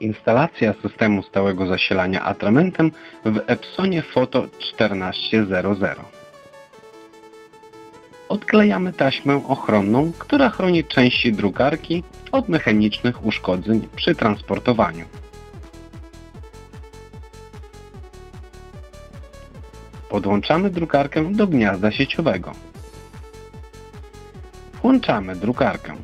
Instalacja systemu stałego zasilania atramentem w Epsonie Photo 1400. Odklejamy taśmę ochronną, która chroni części drukarki od mechanicznych uszkodzeń przy transportowaniu. Podłączamy drukarkę do gniazda sieciowego. Włączamy drukarkę.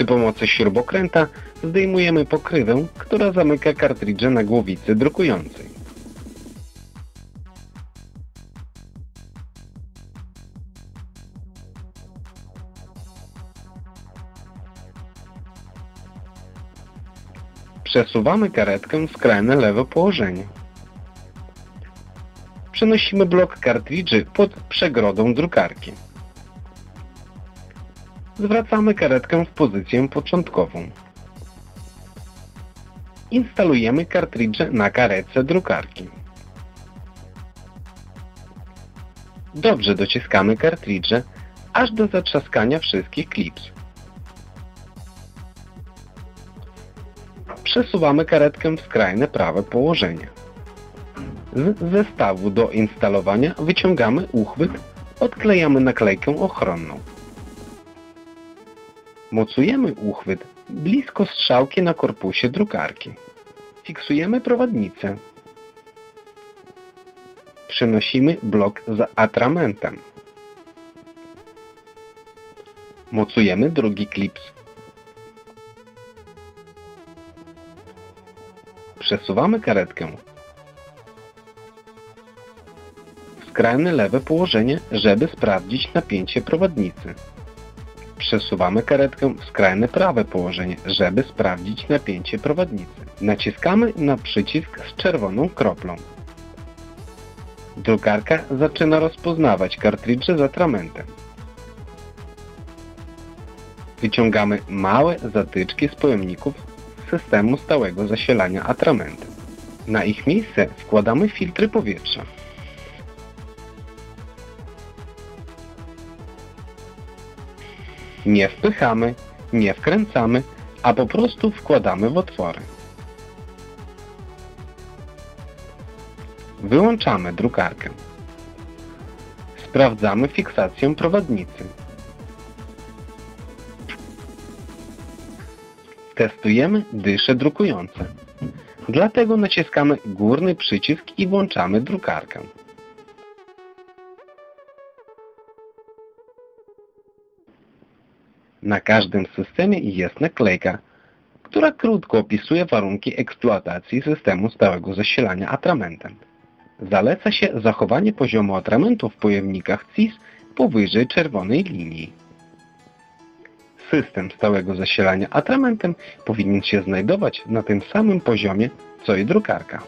Przy pomocy śrubokręta zdejmujemy pokrywę, która zamyka kartridże na głowicy drukującej. Przesuwamy karetkę w skrajne lewe położenie. Przenosimy blok kartridży pod przegrodą drukarki. Zwracamy karetkę w pozycję początkową. Instalujemy kartridże na karetce drukarki. Dobrze dociskamy kartridże, aż do zatrzaskania wszystkich klips. Przesuwamy karetkę w skrajne prawe położenie. Z zestawu do instalowania wyciągamy uchwyt, odklejamy naklejkę ochronną. Mocujemy uchwyt blisko strzałki na korpusie drukarki. Fiksujemy prowadnicę. Przenosimy blok z atramentem. Mocujemy drugi klips. Przesuwamy karetkę w skrajne lewe położenie, żeby sprawdzić napięcie prowadnicy. Przesuwamy karetkę w skrajne prawe położenie, żeby sprawdzić napięcie prowadnicy. Naciskamy na przycisk z czerwoną kroplą. Drukarka zaczyna rozpoznawać kartridże z atramentem. Wyciągamy małe zatyczki z pojemników systemu stałego zasilania atramentem. Na ich miejsce wkładamy filtry powietrza. Nie wpychamy, nie wkręcamy, a po prostu wkładamy w otwory. Wyłączamy drukarkę. Sprawdzamy fiksację prowadnicy. Testujemy dysze drukujące. Dlatego naciskamy górny przycisk i włączamy drukarkę. Na każdym systemie jest naklejka, która krótko opisuje warunki eksploatacji systemu stałego zasilania atramentem. Zaleca się zachowanie poziomu atramentu w pojemnikach CIS powyżej czerwonej linii. System stałego zasilania atramentem powinien się znajdować na tym samym poziomie, co i drukarka.